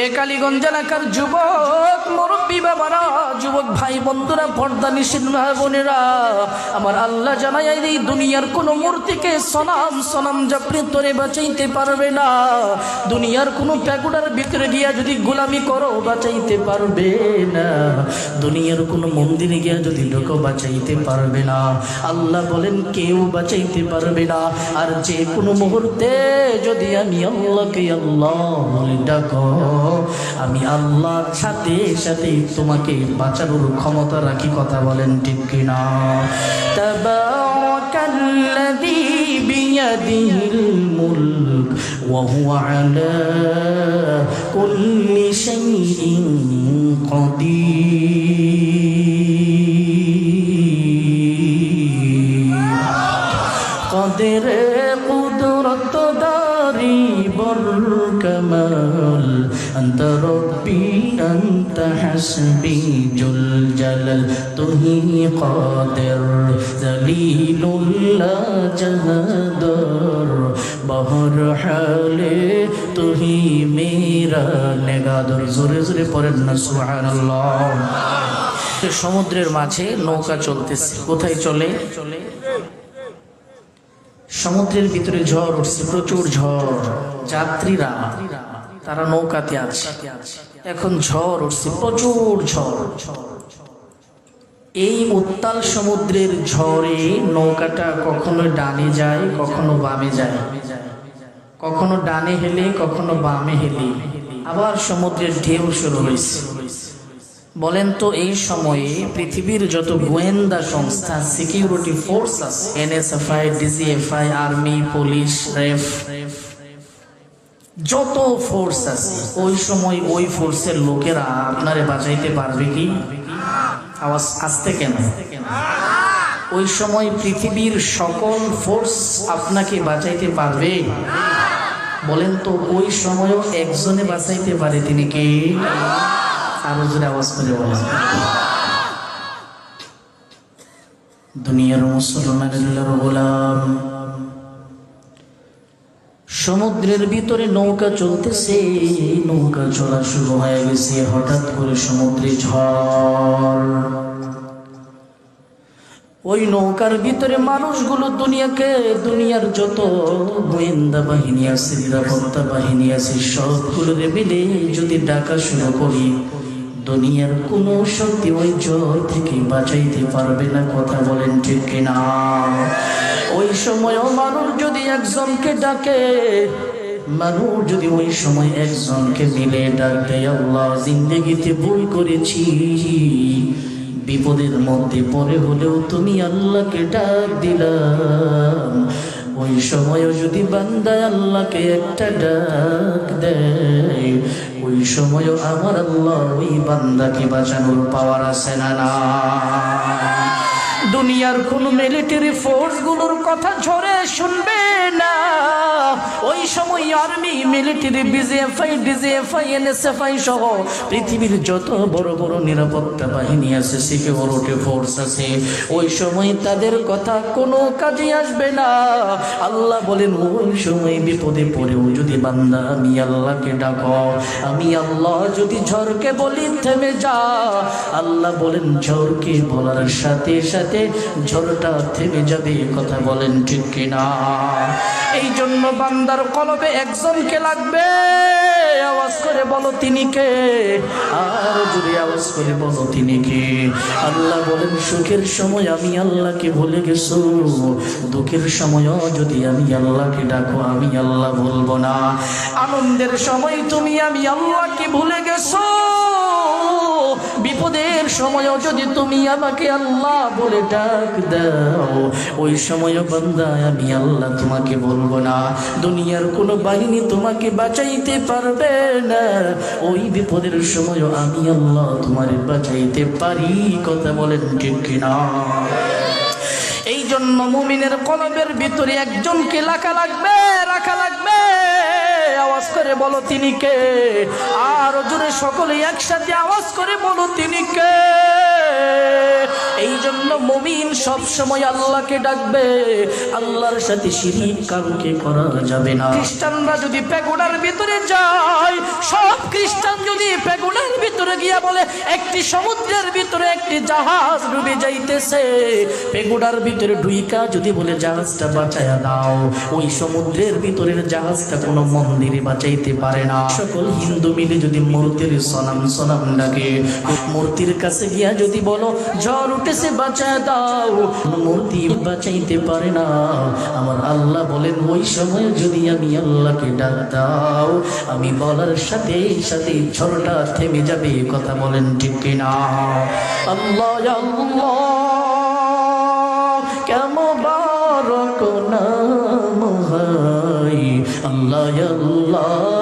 এ কালীগঞ্জ এলাকার যুবক? মুরব্বী বাবারা, যুবক ভাই বন্ধুরা, পর্দা নিষিদ্ধ ভাই বোনেরা। আমার আল্লাহ জানাই এই দুনিয়ার কোন মূর্তিকে সনাম সনাম জাপড়ে তোরে বাঁচাইতে পারবে না। দুনিয়ার কোনো প্যাকুডার ভিতরে গিয়া যদি গোলামি করো, বাঁচাইতে পারবে না। দুনিয়ার কোনো মন্দিরে গিয়া যদি ঢোকো বাঁচাইতে পারবে না। আল্লাহ বলেন, কেউ বাঁচাইতে পারবে না। আর যে কোনো মুহূর্তে যদি আমি আল্লাহকে আল্লাহ বলে ডাকো। আমি আল্লাহর সাথে সাথে তোমাকে বাঁচানোর ক্ষমতা রাখি কথা বলেন ঠিক কিনা তাবারাকাল্লাযী বিয়াদিহিল মুলক ওয়া হুয়া আলা কুল্লি শাইইন قدير قدر أنت ربي أنت حسبي جل جلال تهي قادر ذليل لا جهدر بهر حالي تهي মেরা নেগাদর জোরে জোরে পড়েন না সুবহানাল্লাহ সমুদ্রের মাঝে নৌকা চলতেছে কোথায় চলে চলে সমুদ্রের ভিতরে ঝড় উঠছে প্রচুর ঝড় যাত্রীরা তারা নৌকাতে আছে। এখন ঝড় উঠছে, প্রচুর ঝড়। এই উত্তাল সমুদ্রের ঝড়ে নৌকাটা কখনো ডানে যায়, কখনো বামে যায়। কখনো ডানে হেলে, কখনো বামে হেলে। আবার সমুদ্রের ঢেউ শুরু হয়েছে। বলেন তো, এই সময়ে পৃথিবীর যত গোয়েন্দা সংস্থা সিকিউরিটি ফোর্স আছে, এনএসএফআই ডিজিএফআই আর্মি, পুলিশ, রেফ যত ফোর্স আছে, ওই সময় ওই ফোর্সের লোকেরা আপনারে বাঁচাইতে পারবে কি? আওয়াজ আসতে কেন? ওই সময় পৃথিবীর সকল ফোর্স আপনাকে বাঁচাইতে পারবে। বলেন তো, ওই সময়ও একজনে বাঁচাইতে পারে, তিনি কে? আরও জোরে আওয়াজ করে বলেন। দুনিয়ার মুসলমানের গোলাম সমুদ্রের ভিতরে নৌকা চলতেছে, নৌকা চলা শুরু হয়ে গেছে, হঠাৎ করে সমুদ্রে ঝড়। ওই নৌকার ভিতরে মানুষগুলো দুনিয়াকে, দুনিয়ার যত গোয়েন্দা বাহিনী আছে, নিরাপত্তা বাহিনী আছে সবগুলো মিলে যদি ডাকা শুরু করি, দুনিয়ার কোনো শক্তি ওই জ্বর থেকে বাঁচাইতে পারবে না, কথা বলেন ঠিক কিনা? ওই সময়ও মানুষ যদি একজনকে ডাকে, মানুষ যদি ওই সময় একজনকে মিলে ডাক দেয় আল্লাহ জিন্দগিতে ভুল করেছি। বিপদের মধ্যে পরে হলেও তুমি আল্লাহকে ডাক দিলাম ওই সময়ও যদি বান্দা আল্লাহকে একটা ডাক দেয়, ওই সময়ও আমার আল্লাহ ওই বান্দাকে বাঁচানোর পাওয়ার আছে না না দুনিয়ার কোন মিলিটারি ফোর্সগুলোর কথা ঝরে শুনবে না। ওই সময় army military BGFI DGFI NSFI সহ পৃথিবীর যত বড় বড় নিরাপত্তা বাহিনী আছে সিকিউরিটি ফোর্স আছে, ওই সময় তাদের কথা কোনো কাজে আসবে না। আল্লাহ বলেন, ওই সময় বিপদে পড়েও যদি বান্দা, আমি আল্লাহকে ডাকো, আমি আল্লাহ যদি ঝড়কে বলি, থেমে যা। আল্লাহ বলেন, ঝড়কে বলার সাথে সাথে ঝড়টা থেমে যাবে, কথা বলেন ঠিক কিনা? এই জন্য বান্দার কলবে একজনকে লাগবে, আওয়াজ করে বলো তিনি কে? আর যদি আওয়াজ করে বলো তিনি কে? আল্লাহ বলেন, সুখের সময় আমি আল্লাহকে ভুলে গেছো। দুঃখের সময়ও যদি আমি আল্লাহকে ডাকো, আমি আল্লাহ বলব না। আনন্দের সময় তুমি আমি আল্লাহকে ভুলে গেছো। সময়ও যদি তুমি আমাকে আল্লাহ বলে ডাক দাও, ওই সময় বান্দা আমি আল্লাহ তোমাকে বলব না। দুনিয়ার কোনো বাহিনী তোমাকে বাঁচাইতে পারবে না। ওই বিপদের সময়ও আমি আল্লাহ তোমার বাঁচাইতে পারি, কথা বলেন ঠিক কিনা? এই জন্য মুমিনের কলবের ভিতরে একজনকে রাখা লাগবে আওয়াজ করে বলো তিনি কে? আর জোরে সকলে একসাথে আওয়াজ করে বলো তিনি কে? জন্য মমিন সব সময় আল্লাহকে ডাকবে। আল্লাহর সাথে শিরিক কাউকে করা যাবে না। খ্রিস্টানরা যদি পেগোডার ভিতরে যায়, সব খ্রিস্টান যদি পেগোডার ভিতরে গিয়া বলে, একটি সমুদ্রের ভিতরে একটি জাহাজ ডুবে যাইতেছে পেগোডার ভিতরে ডুইকা যদি বলে, জাহাজটা বাঁচায়া দাও। ওই সমুদ্রের ভিতরের জাহাজটা কোনো মন্দিরে বাঁচাইতে পারে না। সকল হিন্দু মিলে যদি মূর্তির সনাম সনাম ডাকে, মূর্তির কাছে গিয়া যদি বলো, ঝড় উঠেছে বাঁচায় দাও। মূর্তি বাঁচাইতে পারে না। আমার আল্লাহ বলেন, ওই সময় যদি আমি আল্লাহকে ডাক দাও, আমি বলার সাথে সাথে ঝড়টা থেমে যাবে। কথা বলেন ঠিক কিনা? আল্লাহ আল্লাহ কেমন হাই আল্লাহ আল্লাহ।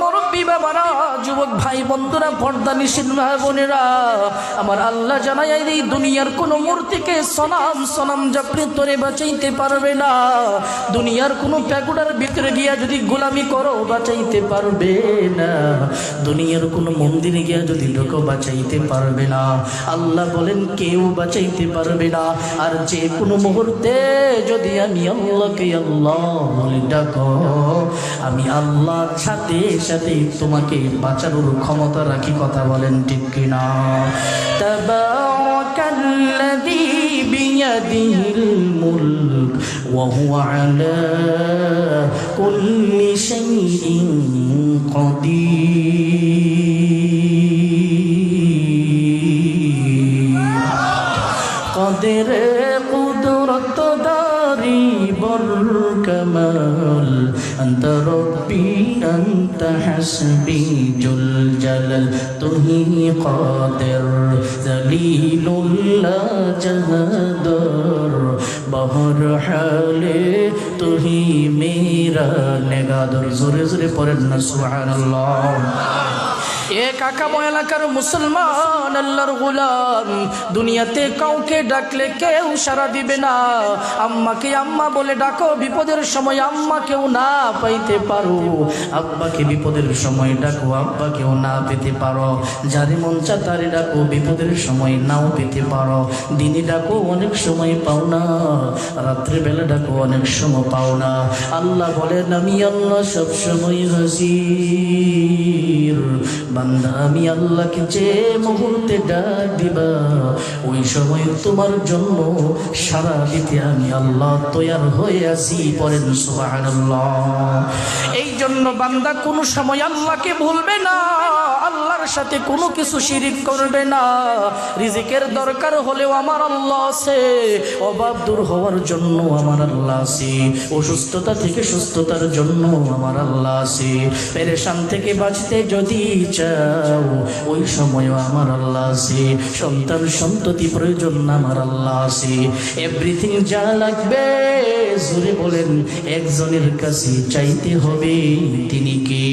মুরব্বী বাবারা, যুবক ভাই বন্ধুরা, পর্দা নিষিদ্ধ ভাই বোনেরা, আমার আল্লাহ জানাই এই দুনিয়ার কোন মূর্তিকে সনাম সনাম জাপড়ে তোরে বাঁচাইতে পারবে না। দুনিয়ার কোনো প্যাকুডার ভিতরে গিয়া যদি গোলামি করো, বাঁচাইতে পারবে না। দুনিয়ার কোনো মন্দিরে গিয়া যদি লোক বাঁচাইতে পারবে না। আল্লাহ বলেন, কেউ বাঁচাইতে পারবে না। আর যে কোনো মুহূর্তে যদি আমি আল্লাহকে আল্লাহ বলে ডাকো, আমি আল্লাহর সাথে সাথে তোমাকে বাঁচানোর ক্ষমতা রাখি কথা বলেন ঠিক কিনা তাবারাকাল্লাযী বিয়াদিহিল মুলক ওয়া হুয়া আলা কুল্লি শাইইন قدير قدر قدرت داري بالكمال انت ربی انت حسبی جل جلل تو ہی قادر، ذلیل اللہ جہدر بہر حال تو ہی میرا نگادر زور زور پرن سبحان اللہ۔ এ কাকামো এলাকার মুসলমান, আল্লাহর গোলাম, দুনিয়াতে কাউকে ডাকলে কেউ সারা দিবে না। আম্মাকে আম্মা বলে ডাকো, বিপদের সময় আম্মা কেউ না পাইতে পারো। আব্বাকে বিপদের সময় ডাকো, আব্বা কেউ না পেতে পারো। যারে মন চা তারে ডাকো, বিপদের সময় নাও পেতে পারো। দিনে ডাকো, অনেক সময় পাও না। রাত্রেবেলা ডাকো, অনেক সময় পাও না। আল্লাহ বলেন, আমি আল্লাহ সব সময় হাজির। বান্দা, আমি আল্লাহকে যে মুহূর্তে ডাক দিবা, ওই সময় তোমার জন্য সারা দিতে আমি আল্লাহ তৈয়ার হয়ে আছি পরেন সুবহানাল্লাহ। এই জন্য বান্দা, কোনো সময় আল্লাহকে ভুলবে না। আল্লাহর সাথে কোনো কিছু শিরিক করবে না। রিজিকের দরকার হলেও আমার আল্লাহ আছে। অভাব দূর হওয়ার জন্য আমার আল্লাহ আছে। অসুস্থতা থেকে সুস্থতার জন্য আমার আল্লাহ আছে। পেরেশান থেকে বাঁচতে যদি চাও, ওই সময়ও আমার আল্লাহ আছে। সন্তান সন্ততি প্রয়োজন আমার আল্লাহ আছে। এভরিথিং যা লাগবে জুড়ে বলেন, একজনের কাছে চাইতে হবে, তিনি কে?